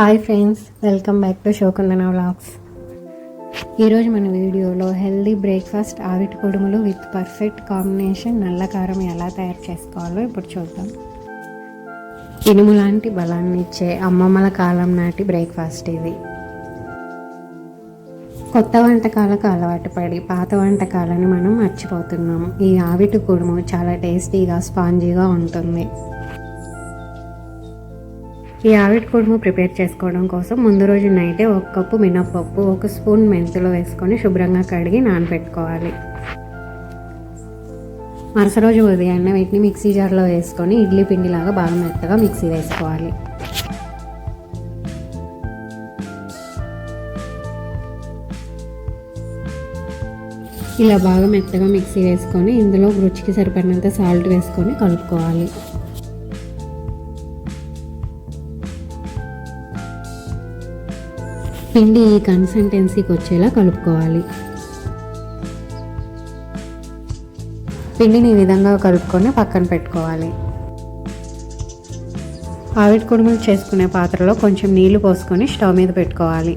Hi friends welcome back to షోకుందన vlogs ఈరోజు మన వీడియోలో హెల్దీ బ్రేక్ఫాస్ట్ ఆవిటి కుడుములు విత్ పర్ఫెక్ట్ కాంబినేషన్ నల్ల కారం ఎలా తయారు చేసుకోవాలో ఇప్పుడు చూద్దాం. ఇనుము లాంటి బలాన్ని ఇచ్చే అమ్మమ్మల కాలం నాటి బ్రేక్ఫాస్ట్ ఇది. కొత్త వంటకాలకు అలవాటు పడి పాత వంటకాలను మనం మర్చిపోతున్నాం. ఈ ఆవిటి కుడుము చాలా టేస్టీగా స్పాంజీగా ఉంటుంది. ఈ ఆవిరి కుడుము ప్రిపేర్ చేసుకోవడం కోసం ముందు రోజు నైటే ఒక కప్పు మినప్పప్పు ఒక స్పూన్ మెంతులు వేసుకొని శుభ్రంగా కడిగి నానబెట్టుకోవాలి మరుస రోజు ఉదయాన్నే వీటిని మిక్సీ జార్లో వేసుకొని ఇడ్లీ పిండిలాగా బాగా మెత్తగా మిక్సీ వేసుకోవాలి. ఇలా బాగా మెత్తగా మిక్సీ వేసుకొని ఇందులో రుచికి సరిపడినంత సాల్ట్ వేసుకొని కలుపుకోవాలి. పిండి ఈ కన్సిస్టెన్సీకి వచ్చేలా కలుపుకోవాలి. పిండిని ఈ విధంగా కలుపుకొని పక్కన పెట్టుకోవాలి. ఆవిడ కుడుములు చేసుకునే పాత్రలో కొంచెం నీళ్ళు పోసుకొని స్టవ్ మీద పెట్టుకోవాలి.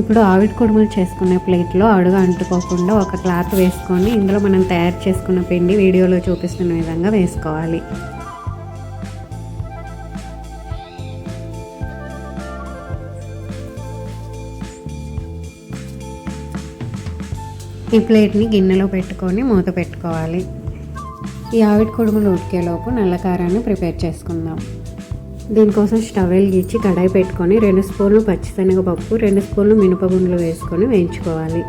ఇప్పుడు ఆవిడ కుడుములు చేసుకునే ప్లేట్లో అడుగు అంటుకోకుండా ఒక క్లాత్ వేసుకొని ఇందులో మనం తయారు చేసుకున్న పిండి వీడియోలో చూపిస్తున్న విధంగా వేసుకోవాలి. ఈ ప్లేట్ని గిన్నెలో పెట్టుకొని మూత పెట్టుకోవాలి. ఈ ఆవిడ కొడుములు ఉడికేలోపు నల్ల కారాన్ని ప్రిపేర్ చేసుకుందాం. దీనికోసం స్టవ్ వెలిగించి కడాయి పెట్టుకొని రెండు స్పూన్లు పచ్చిశనగపప్పు రెండు స్పూన్లు మినపగుండ్లు వేసుకొని వేయించుకోవాలి.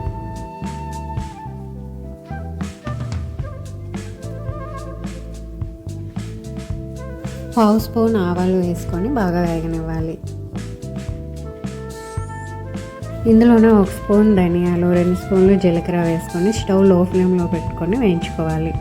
పావు స్పూన్ ఆవాలు వేసుకొని బాగా వేగనివ్వాలి. ఇందులోనే ఒక స్పూన్ ధనియాలు రెండు స్పూన్లు జీలకర్ర వేసుకొని స్టవ్లో ఫ్లేమ్లో పెట్టుకొని వేయించుకోవాలి.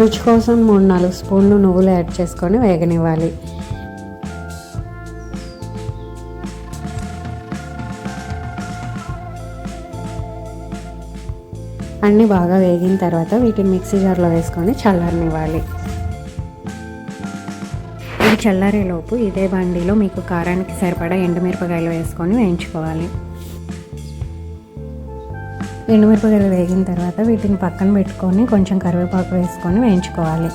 రుచి కోసం మూడు నాలుగు స్పూన్లు నువ్వులు యాడ్ చేసుకొని వేగనివ్వాలి. అన్నీ బాగా వేగిన తర్వాత వీటిని మిక్సీ జార్లో వేసుకొని చల్లారనివ్వాలి. ఇది చల్లారేలోపు ఇదే బండిలో మీకు కారానికి సరిపడా ఎండుమిరపకాయలు వేసుకొని వేయించుకోవాలి. ఎండుమిరపకాయలు వేగిన తర్వాత వీటిని పక్కన పెట్టుకొని కొంచెం కరివేపాకు వేసుకొని వేయించుకోవాలి.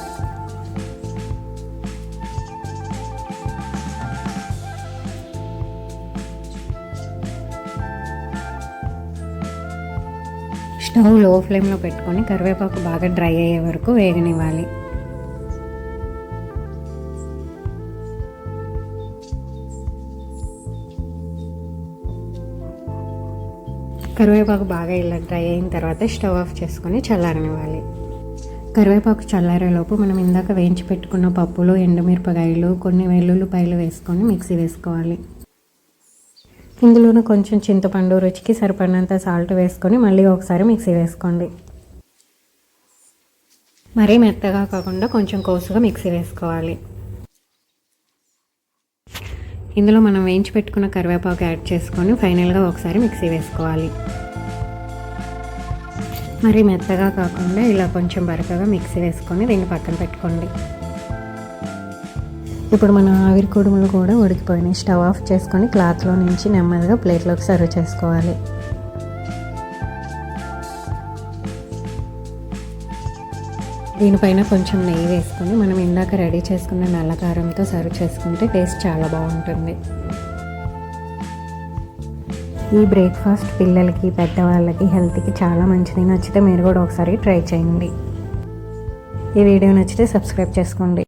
స్టవ్లో ఫ్లేమ్లో పెట్టుకొని కరివేపాకు బాగా డ్రై అయ్యే వరకు వేగనివ్వాలి. కరివేపాకు బాగా ఇలా డ్రై అయిన తర్వాత స్టవ్ ఆఫ్ చేసుకొని చల్లారనివ్వాలి. కరివేపాకు చల్లారేలోపు మనం ఇందాక వేయించి పెట్టుకున్న పప్పులు ఎండుమిరపకాయలు కొన్ని వెల్లుల్లిపాయలు వేసుకొని మిక్సీ వేసుకోవాలి. ఇందులోనే కొంచెం చింతపండు రుచికి సరిపడినంత సాల్ట్ వేసుకొని మళ్ళీ ఒకసారి మిక్సీ వేసుకోండి. మరీ మెత్తగా కాకుండా కొంచెం కోసుగా మిక్సీ వేసుకోవాలి. ఇందులో మనం వేయించి పెట్టుకున్న కరివేపాకు యాడ్ చేసుకొని ఫైనల్గా ఒకసారి మిక్సీ వేసుకోవాలి. మరి మెత్తగా కాకుండా ఇలా కొంచెం బరకగా మిక్సీ వేసుకొని దీన్ని పక్కన పెట్టుకోండి. ఇప్పుడు మన ఆవిరి కుడుములు కూడా ఉడికిపోయినాయి. స్టవ్ ఆఫ్ చేసుకొని క్లాత్లో నుంచి నెమ్మదిగా ప్లేట్లోకి సర్వ్ చేసుకోవాలి. దీనిపైన కొంచెం నెయ్యి వేసుకొని మనం ఇందాక రెడీ చేసుకున్న నల్లకారంతో సర్వ్ చేసుకుంటే టేస్ట్ చాలా బాగుంటుంది. ఈ బ్రేక్ఫాస్ట్ పిల్లలకి పెద్దవాళ్ళకి హెల్త్కి చాలా మంచిది. నచ్చితే మీరు కూడా ఒకసారి ట్రై చేయండి. ఈ వీడియో నచ్చితే సబ్స్క్రైబ్ చేసుకోండి.